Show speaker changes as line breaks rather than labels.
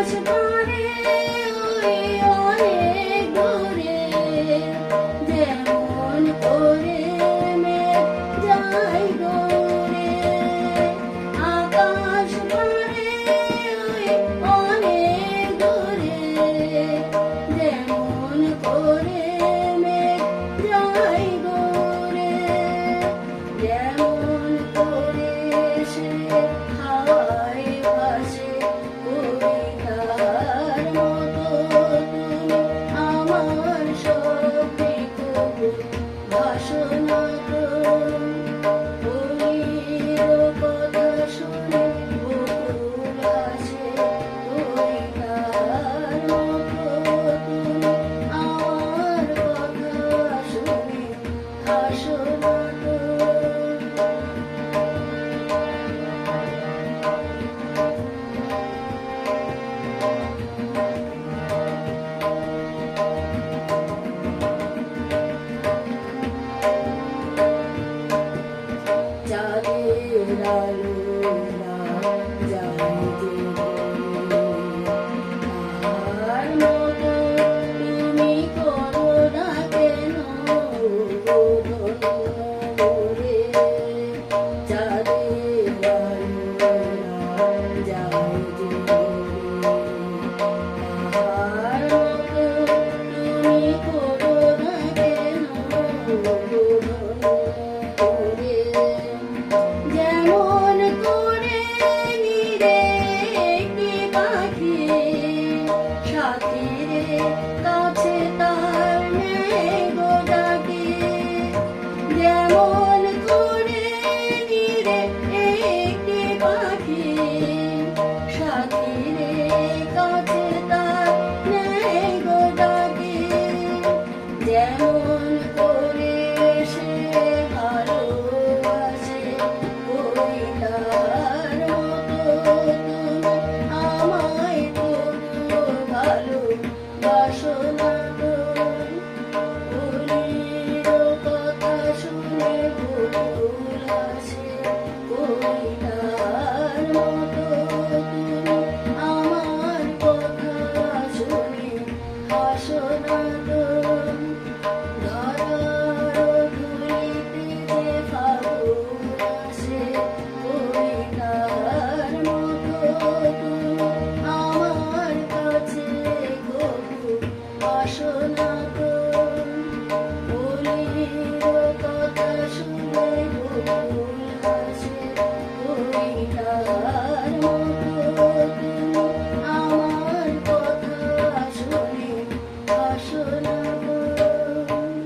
much about Bye. পাখি সাথী রে কাছে তার নেই গো ডাকে। যেন